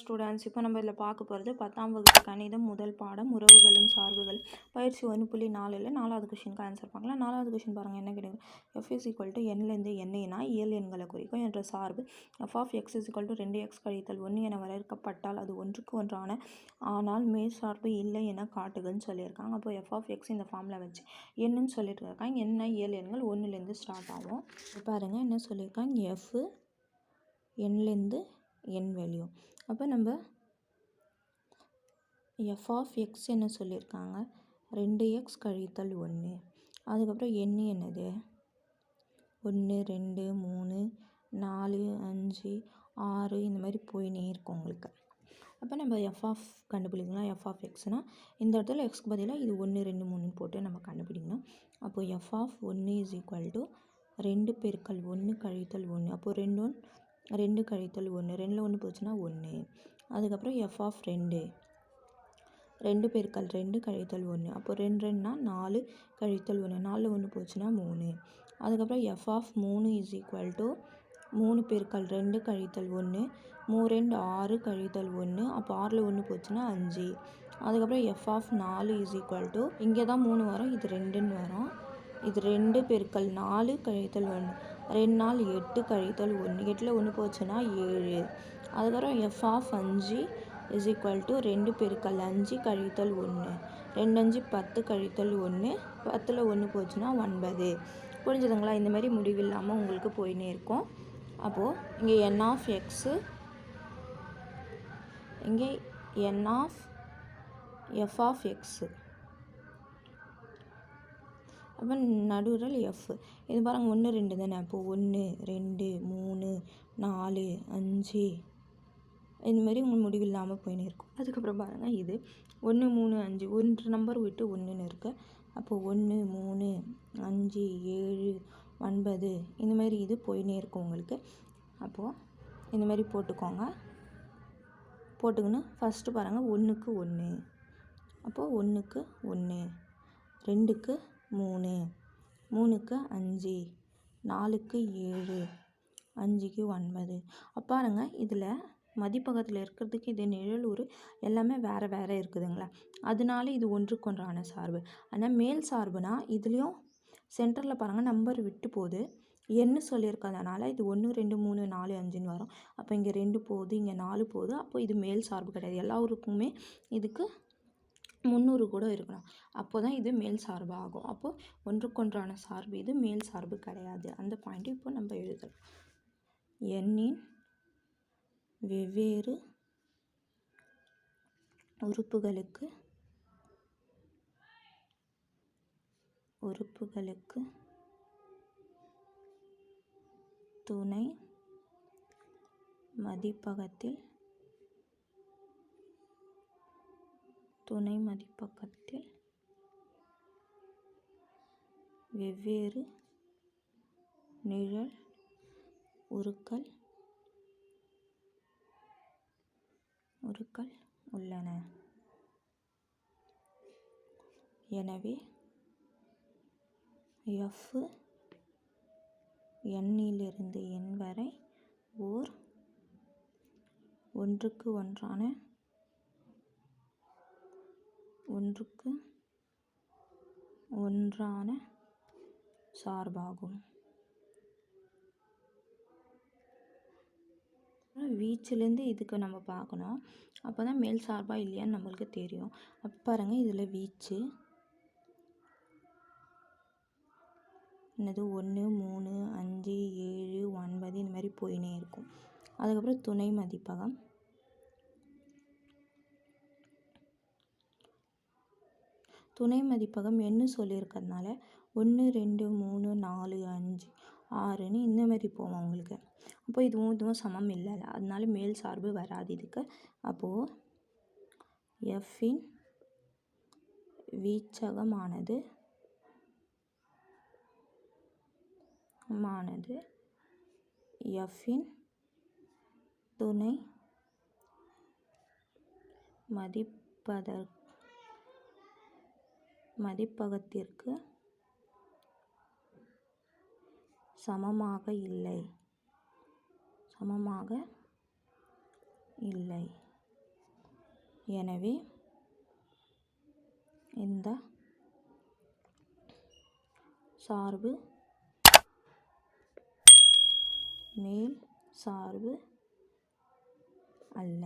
Students இப்போ நம்ம இதில் பார்க்க போகிறது பத்தாம் வகுப்பு கணிதம் முதல் பாடம் உறவுகளும் சார்புகள். பயிற்சி ஒன்று புள்ளி நாலில் நாலாவது கொஷினுக்கு ஆன்சர் பார்க்கலாம். நாலாவது கொஷின் பாருங்கள் என்ன கிடைக்கும்? எஃப் இஸ் ஈக்குவல் டு என்லேருந்து எண்ணினா இயல் எண்களை குறிக்கும் என்ற சார்பு. F of x is equal to ரெண்டு எக்ஸ் கழித்தல் ஒன்று என வரையறுக்கப்பட்டால் அது ஒன்றுக்கு ஒன்றான ஆனால் மேல் சார்பு இல்லை என காட்டுகன்னு சொல்லியிருக்காங்க. அப்போ எஃப் ஆஃப் எக்ஸ் இந்த ஃபார்மில் வச்சு என்னன்னு சொல்லிட்டு இருக்காங்க. என்ன இயல் எண்கள் ஒன்றுலேருந்து ஸ்டார்ட் ஆகும். பாருங்கள் என்ன சொல்லியிருக்காங்க? எஃப் என்லேருந்து என் வேல்யூ. அப்போ நம்ம எஃப் ஆஃப் எக்ஸ் என்ன சொல்லியிருக்காங்க ரெண்டு எக்ஸ் கழித்தல் ஒன்று அதுக்கப்புறம் எண் என்னது? ஒன்று ரெண்டு மூணு நாலு அஞ்சு ஆறு இந்த மாதிரி போயினே இருக்கும் உங்களுக்கு. அப்போ நம்ம எஃப் ஆஃப் கண்டுபிடிக்கலாம். எஃப் ஆஃப் எக்ஸ்னால் இந்த இடத்துல எக்ஸ்க்கு பதிலாக இது ஒன்று ரெண்டு மூணுன்னு போட்டு நம்ம கண்டுபிடிக்கணும். அப்போது எஃப் ஆஃப் ஒன்று இஸ் ஈக்குவல் டு ரெண்டு பெருக்கல் ஒன்று கழித்தல் ஒன்று அப்போது ரெண்டு ஒன் ரெண்டு கழித்தல் ஒன்று. ரெண்டில் ஒன்று போச்சுன்னா ஒன்று. அதுக்கப்புறம் எஃப் ஆஃப் ரெண்டு. ரெண்டு பெருக்கல் ரெண்டு கழித்தல் ஒன்று. அப்போ ரெண்டு ரெண்டுனா நாலு கழித்தல் ஒன்று. நாலில் ஒன்று போச்சுன்னா மூணு. அதுக்கப்புறம் எஃப் ஆஃப் மூணு இஸ் ஈக்குவல் டு மூணு பெருக்கல் ரெண்டு கழித்தல் ஒன்று. மூ ரெண்டு ஆறு கழித்தல் ஒன்று. அப்போ ஆறில் ஒன்று போச்சுன்னா அஞ்சு. அதுக்கப்புறம் எஃப் ஆஃப் நாலு இஸ் ஈக்குவல் டு இங்கே தான் மூணு வரும் இது ரெண்டுன்னு வரும். இது ரெண்டு பெருக்கல் நாலு கழித்தல் ஒன்று. ரெண்டு நாள் எட்டு கழித்தல் ஒன்று. எட்டில் ஒன்று போச்சுன்னா ஏழு. அதுக்கப்புறம் எஃப் ஆஃப் அஞ்சு இஸ் ஈக்குவல் டு ரெண்டு பெருக்கல் அஞ்சு கழித்தல் ஒன்று. ரெண்டு அஞ்சு பத்து கழித்தல் ஒன்று. பத்தில் ஒன்று போச்சுன்னா ஒன்பது. புரிஞ்சுதுங்களா? இந்த மாதிரி முடிவில்லாமல் உங்களுக்கு போயின்னே இருக்கும். அப்போது இங்கே என் ஆஃப் எக்ஸு இங்கே n of f of x அப்போ நடுவில் எஃப் இது பாருங்கள் ஒன்று ரெண்டு தானே? அப்போது ஒன்று ரெண்டு மூணு நாலு அஞ்சு. இதுமாரி உங்களுக்கு முடிவு இல்லாமல் போயின்னு இருக்கும். அதுக்கப்புறம் பாருங்கள் இது ஒன்று மூணு அஞ்சு. ஒன்று நம்பர் விட்டு ஒன்றுன்னு இருக்குது அப்போது ஒன்று மூணு அஞ்சு ஏழு ஒன்பது. இந்தமாரி இது போயின்னே இருக்கும் உங்களுக்கு. அப்போது இந்தமாரி போட்டுக்கோங்க. போட்டுக்கின்னு ஃபஸ்ட்டு பாருங்கள் ஒன்றுக்கு ஒன்று அப்போது ஒன்றுக்கு ஒன்று ரெண்டுக்கு மூணு. மூணுக்கு அஞ்சு. நாலுக்கு ஏழு. அஞ்சுக்கு ஒன்பது. பாருங்க இதில் மதிப்பகத்தில் இருக்கிறதுக்கு இது நிழலூர் எல்லாமே வேறு வேறு இருக்குதுங்களா? அதனால இது ஒன்றுக்கொன்றான சார்பு. ஆனால் மேல் சார்புனா இதுலேயும் சென்டரில் பாருங்கள் நம்பர் விட்டு போகுது. எண்ணு சொல்லியிருக்கிறதுனால இது ஒன்று ரெண்டு மூணு நாலு அஞ்சுன்னு வரும். அப்போ இங்கே ரெண்டு போகுது இங்கே நாலு போகுது. அப்போ இது மேல் சார்பு கிடையாது. எல்லா ஊருக்குமே இதுக்கு முந்நூறு கூட இருக்கணும் அப்போ தான் இது மேல் சார்பு ஆகும் அப்போது ஒன்றுக்கொன்றான சார்பு இது மேல் சார்பு கிடையாது. அந்த பாயிண்ட்டு இப்போ நம்ம எழுதலாம். எண்ணின் வெவ்வேறு உறுப்புகளுக்கு உறுப்புகளுக்கு துணை மதிப்பகத்தில் துணை மதிப்பகத்தில் வெவ்வேறு நிழல் உருக்கள் உருக்கள் உள்ளன. எனவே எஃப் எண்ணிலிருந்து எண் வரை ஓர் ஒன்றுக்கு ஒன்றான ஒன்றுக்கு ஒன்றான சார்பாகும். வீச்சிலேருந்து இதுக்கு நம்ம பார்க்கணும். அப்போ தான் மேல் சார்பாக இல்லையான்னு நம்மளுக்கு தெரியும். அப்போ பாருங்கள் இதில் வீச்சு. என்னது? ஒன்று மூணு அஞ்சு ஏழு ஒன்பது இந்த மாதிரி போயினே இருக்கும். அதுக்கப்புறம் துணை மதிப்பகம். துணை மதிப்பகம் என்ன சொல்லியிருக்கிறதுனால ஒன்று ரெண்டு மூணு நாலு அஞ்சு ஆறுன்னு இந்த மாதிரி போவோம் அவங்களுக்கு. அப்போ இதுவும் இதுவும் சமம் இல்லை அதனால மேல் சார்பு வராது இதுக்கு. அப்போது எஃபின் வீச்சகமானது மானது எஃபின் துணை மதிப்பதற்கு மதிப்பகத்திற்கு சமமாக இல்லை. சமமாக இல்லை. எனவே இந்த சார்பு மேல் சார்பு அல்ல.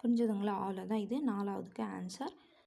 புரிஞ்சுதுங்களா? அவ்வளோதான். இது நாலாவதுக்கு ஆன்சர்